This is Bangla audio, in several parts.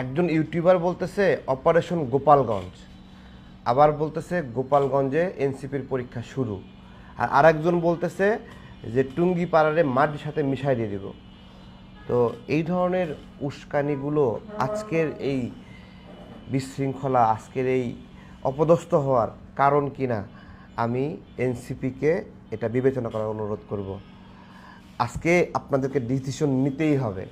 একজন ইউটিউবার বলতেছে, অপারেশন গোপালগঞ্জ। আবার বলতেছে, গোপালগঞ্জে এনসিপির পরীক্ষা শুরু। আর আরেকজন বলতেছে যে টুঙ্গি পাড়ারে মাটির সাথে মিশাই দিয়ে দিব। তো এই ধরনের উস্কানিগুলো আজকের এই বিশৃঙ্খলা, আজকের এই অপদস্থ হওয়ার কারণ কিনা, আমি এনসিপিকে এটা বিবেচনা করার অনুরোধ করব। আজকে আপনাদেরকে ডিসিশন নিতেই হবে।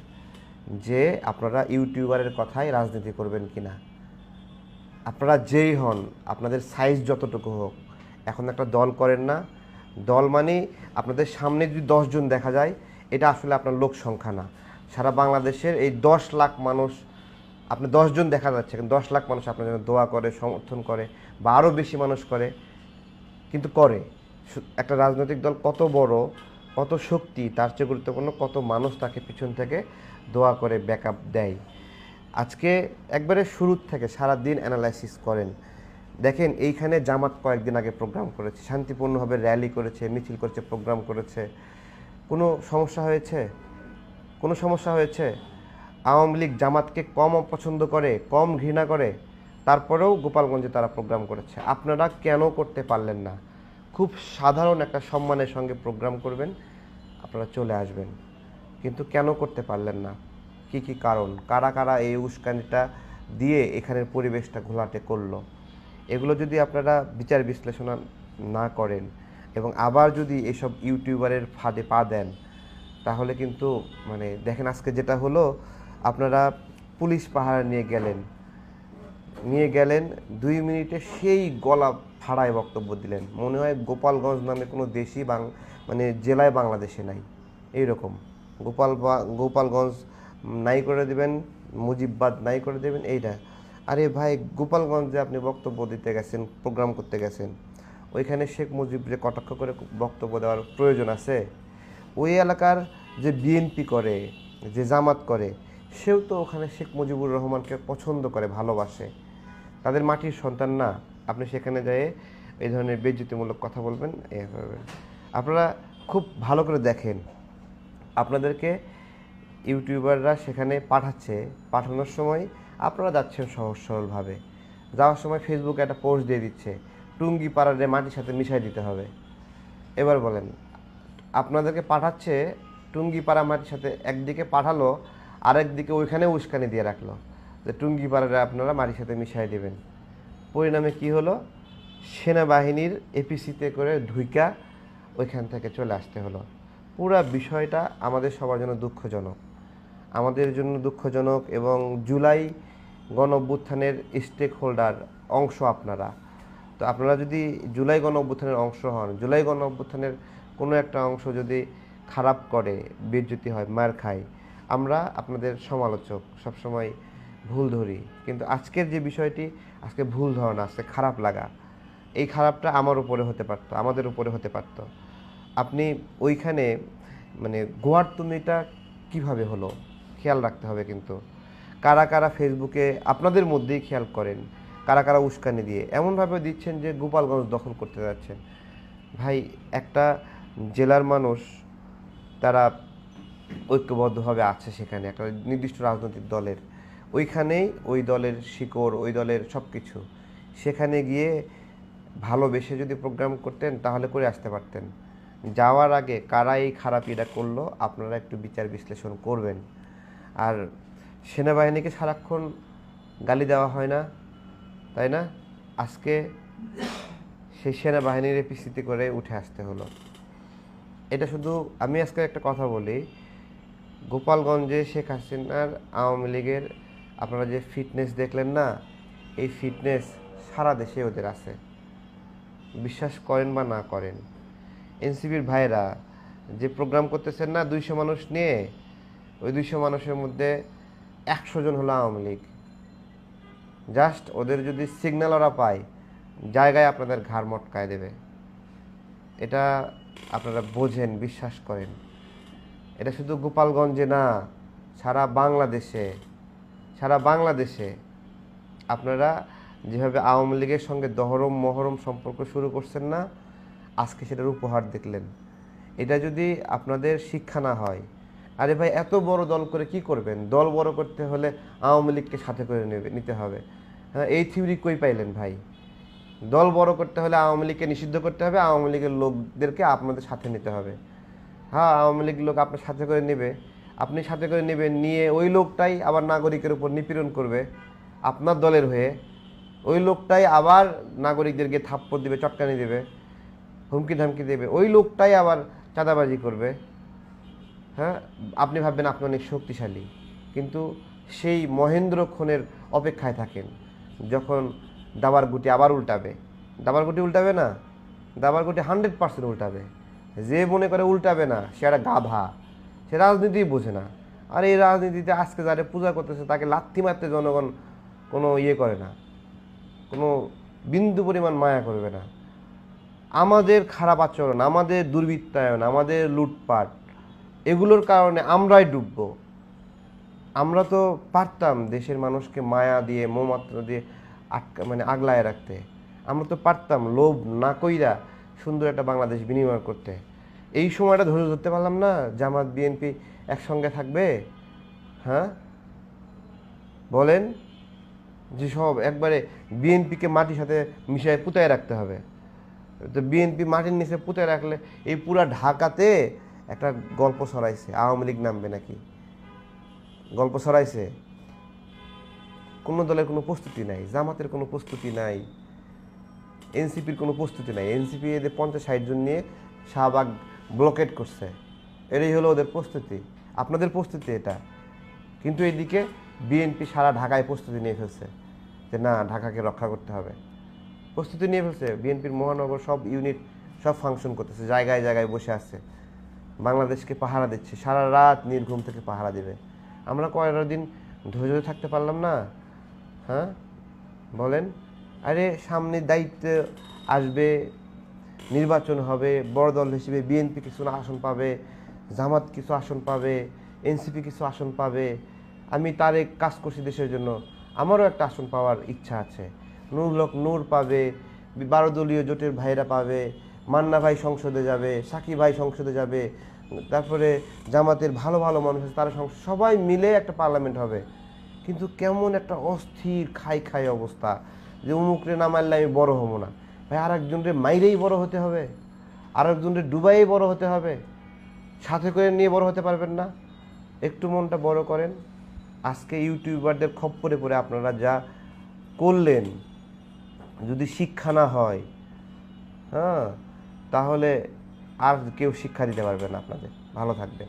যে আপনারা ইউটিউবারের কথায় রাজনীতি করবেন কিনা। আপনারা যেই হন, আপনাদের সাইজ যতটুকু হোক, এখন একটা দল করেন না। দল মানে আপনাদের সামনে যদি দশজন দেখা যায়, এটা আসলে আপনার লোক সংখ্যা না। সারা বাংলাদেশের এই দশ লাখ মানুষ, আপনি দশজন দেখা যাচ্ছে, কিন্তু দশ লাখ মানুষ আপনার জন্য দোয়া করে, সমর্থন করে, বা আরও বেশি মানুষ করে, কিন্তু করে। একটা রাজনৈতিক দল কত বড়, কত শক্তি, তার চেয়ে গুরুত্বপূর্ণ কত মানুষ তাকে পিছন থেকে দোয়া করে ব্যাকআপ দেয়। আজকে একবারে শুরুর থেকে সারা দিন অ্যানালাইসিস করেন। দেখেন, এইখানে জামাত কয়েকদিন আগে প্রোগ্রাম করেছে, শান্তিপূর্ণভাবে র্যালি করেছে, মিছিল করেছে, প্রোগ্রাম করেছে। কোনো সমস্যা হয়েছে? কোনো সমস্যা হয়েছে? আওয়ামী লীগ জামাতকে কম অপছন্দ করে, কম ঘৃণা করে, তারপরেও গোপালগঞ্জে তারা প্রোগ্রাম করেছে। আপনারা কেন করতে পারলেন না? খুব সাধারণ একটা সম্মানের সঙ্গে প্রোগ্রাম করবেন, আপনারা চলে আসবেন। কিন্তু কেন করতে পারলেন না? কি কি কারণ? কারা কারা এই উস্কানিটা দিয়ে এখানের পরিবেশটা ঘোলাটে করল? এগুলো যদি আপনারা বিচার বিশ্লেষণ না করেন এবং আবার যদি এসব ইউটিউবারের ফাঁদে পা দেন, তাহলে কিন্তু মানে দেখেন আজকে যেটা হলো, আপনারা পুলিশ পাহাড় নিয়ে গেলেন। নিয়ে গেলেন, দুই মিনিটে সেই গলা ফাড়ায় বক্তব্য দিলেন। মনে হয় গোপালগঞ্জ নামে কোনো দেশই বাং মানে জেলায় বাংলাদেশে নাই। এইরকম। গোপাল গোপালগঞ্জ নাই করে দেবেন, মুজিববাদ নাই করে দেবেন, এইটা। আরে ভাই, গোপালগঞ্জে আপনি বক্তব্য দিতে গেছেন, প্রোগ্রাম করতে গেছেন, ওইখানে শেখ মুজিবরে কটাক্ষ করে বক্তব্য দেওয়ার প্রয়োজন আছে, ওই এলাকার যে বিএনপি করে, যে জামাত করে, সেও তো ওখানে শেখ মুজিবুর রহমানকে পছন্দ করে, ভালোবাসে। তাদের মাটির সন্তান না। আপনি সেখানে যেয়ে এই ধরনের বেজ্জতিমূলক কথা বলবেন এ আপনারা খুব ভালো করে দেখেন। আপনাদেরকে ইউটিউবাররা সেখানে পাঠাচ্ছে। পাঠানোর সময় আপনারা যাচ্ছেন সহজ সরলভাবে। যাওয়ার সময় ফেসবুকে একটা পোস্ট দিয়ে দিচ্ছে, টুঙ্গি পাড়ারে মাটির সাথে মিশাই দিতে হবে। এবার বলেন, আপনাদেরকে পাঠাচ্ছে, টুঙ্গি পাড়া মাটির সাথে একদিকে পাঠালো, আরেকদিকে ওইখানে উস্কানি দিয়ে রাখল। যে টুঙ্গি পাড়ারে আপনারা মাটির সাথে মিশাই দেবেন। পরিণামে কি হলো? সেনাবাহিনীর এপিসিতে করে ঢুইকা ওইখান থেকে চলে আসতে হলো। পুরা বিষয়টা আমাদের সবার জন্য দুঃখজনক। আমাদের জন্য দুঃখজনক এবং জুলাই গণ অভ্যুত্থানের স্টেক হোল্ডার অংশ আপনারা। তো আপনারা যদি জুলাই গণ অভ্যুত্থানের অংশ হন, জুলাই গণ অভ্যুত্থানের কোনো একটা অংশ যদি খারাপ করে বিদ্যুতি হয়, মার খায়, আমরা আপনাদের সমালোচক, সবসময় ভুল ধরি। কিন্তু আজকের যে বিষয়টি, আজকে ভুল ধারণা, আজকে খারাপ লাগা, এই খারাপটা আমার উপরে হতে পারতো, আমাদের উপরে হতে পারতো। আপনি ওইখানে মানে গোয়ার তুমিটা কীভাবে হলো? খেয়াল রাখতে হবে কিন্তু। কারা কারা ফেসবুকে আপনাদের মধ্যেই খেয়াল করেন? কারা কারা উস্কানি দিয়ে? এমনভাবে দিচ্ছেন যে গোপালগঞ্জ দখল করতে যাচ্ছেন। ভাই, একটা জেলার মানুষ তারা ঐক্যবদ্ধভাবে আছে সেখানে, একটা নির্দিষ্ট রাজনৈতিক দলের। ওইখানেই ওই দলের শিকড়, ওই দলের সব কিছু সেখানে গিয়ে ভালোবেসে যদি প্রোগ্রাম করতেন, তাহলে করে আসতে পারতেন। যাওয়ার আগে কারা এই খারাপ এটা করল, আপনারা একটু বিচার বিশ্লেষণ করবেন। আর সেনাবাহিনীকে সারাক্ষণ গালি দেওয়া হয় না, তাই না? আজকে সেই সেনাবাহিনীর এপিসিতে করে উঠে আসতে হলো। এটা শুধু আমি আজকে একটা কথা বলি, গোপালগঞ্জে শেখ হাসিনার আওয়ামী লীগের আপনারা যে ফিটনেস দেখলেন না, এই ফিটনেস সারা দেশে ওদের আছে। বিশ্বাস করেন বা না করেন এনসিবির ভাইরা যে প্রোগ্রাম করতেছেন না, দুইশো মানুষ নিয়ে, ওই দুইশো মানুষের মধ্যে একশো জন হলো আওয়ামী লীগ। জাস্ট ওদের যদি সিগন্যাল ওরা পায়, জায়গায় আপনাদের ঘাড় মটকায় দেবে। এটা আপনারা বোঝেন, বিশ্বাস করেন। এটা শুধু গোপালগঞ্জে না, সারা বাংলাদেশে সারা বাংলাদেশে আপনারা যেভাবে আওয়ামী লীগের সঙ্গে দহরম মহরম সম্পর্ক শুরু করছেন না আজকে সেটার উপহার দেখলেন। এটা যদি আপনাদের শিক্ষা না হয়, আরে ভাই এত বড় দল করে কি করবেন? দল বড় করতে হলে আওয়ামী লীগকে সাথে করে নেবে, নিতে হবে। হ্যাঁ এই থিওরি কই পাইলেন ভাই? দল বড় করতে হলে আওয়ামী লীগকে নিষিদ্ধ করতে হবে, আওয়ামী লীগের লোকদেরকে আপনাদের সাথে নিতে হবে। হ্যাঁ আওয়ামী লীগ লোক আপনার সাথে করে নেবে। আপনি সাথে করে নেবেন, নিয়ে ওই লোকটাই আবার নাগরিকের উপর নিপীড়ন করবে আপনার দলের হয়ে। ওই লোকটাই আবার নাগরিকদেরকে থাপ্পড় দিবে, চটকানি দেবে। হুমকি ধামকি দেবে। ওই লোকটাই আবার চাঁদাবাজি করবে। হ্যাঁ? আপনি ভাববেন আপনি অনেক শক্তিশালী। কিন্তু সেই মহেন্দ্র ক্ষণের অপেক্ষায় থাকেন, যখন দাবার গুটি আবার উল্টাবে। দাবার গুটি উল্টাবে না? দাবার গুটি হান্ড্রেড পার্সেন্ট উল্টাবে। যে মনে করে উল্টাবে না, সে একটা গাধা। সে রাজনীতিই বোঝে না। আর এই রাজনীতিতে আজকে যারা পূজা করতেছে, তাকে লাথি মারতে জনগণ কোনো ইয়ে করে না। কোনো বিন্দু পরিমাণ মায়া করবে না। আমাদের খারাপ আচরণ, আমাদের দুর্বৃত্তায়ন, আমাদের লুটপাট, এগুলোর কারণে আমরাই ডুবব। আমরা তো পারতাম দেশের মানুষকে মায়া দিয়ে, মৌমাত্রা দিয়ে আটকা মানে আগলায় রাখতে। আমরা তো পারতাম লোভ না কইরা সুন্দর একটা বাংলাদেশ বিনিময় করতে। এই সময়টা ধৈর্য ধরতে পারলাম না, জামাত, বিএনপি একসঙ্গে থাকবে হ্যাঁ? বলেন যে সব একবারে বিএনপিকে মাটির সাথে মিশিয়ে পুতায় রাখতে হবে। তো বিএনপি মাটির নিচে পুঁতে রাখলে এই পুরা ঢাকাতে একটা গল্প ছড়াইছে, আওয়ামী লীগ নামবে নাকি? গল্প ছড়াইছে, কোনো দলের কোনো প্রস্তুতি নাই, জামাতের কোনো প্রস্তুতি নাই এনসিপির কোনো প্রস্তুতি নাই এনসিপি এদের পঞ্চাশ ষাট জন নিয়ে শাহবাগ ব্লকেট করছে, এটাই হলো ওদের প্রস্তুতি, আপনাদের প্রস্তুতি এটা। কিন্তু এদিকে বিএনপি সারা ঢাকায় প্রস্তুতি নিয়ে ফেলছে, যে না, ঢাকাকে রক্ষা করতে হবে। প্রস্তুতি নিয়ে ফেলছে, বিএনপির মহানগর সব ইউনিট সব ফাংশন করতেছে, জায়গায় জায়গায় বসে আছে। বাংলাদেশকে পাহারা দিচ্ছে, সারা রাত নির্ঘুম থেকে পাহারা দিবে। আমরা কয়টা দিন ধৈর্য থাকতে পারলাম না? হ্যাঁ? বলেন। আরে সামনে দায়িত্ব আসবে, নির্বাচন হবে, বড় দল হিসেবে বিএনপি কিছু আসন পাবে, জামাত কিছু আসন পাবে, এনসিপি কিছু আসন পাবে। আমি তারে কাজ করছি দেশের জন্য। আমারও একটা আসন পাওয়ার ইচ্ছা আছে। নূর লোক নূর পাবে, বারো দলীয় জোটের ভাইরা পাবে, মান্না ভাই সংসদে যাবে সাকি ভাই সংসদে যাবে, তারপরে জামাতের ভালো ভালো মানুষ আছে, তারা সবাই মিলে একটা পার্লামেন্ট হবে। কিন্তু কেমন একটা অস্থির খাই খাই অবস্থা যে উমুকরে না মারলে আমি বড় হব না। ভাই আর একজনরে মাইরেই বড় হতে হবে আর একজনরে ডুবাইয়েই বড় হতে হবে, সাথে করে নিয়ে বড় হতে পারবেন না। একটু মনটা বড় করেন। আজকে ইউটিউবারদের খপ্পরে পড়ে আপনারা যা করলেন যদি শিক্ষা না হয় হ্যাঁ তাহলে আর কেউ শিক্ষা দিতে পারবে না আপনাদের। ভালো থাকবেন।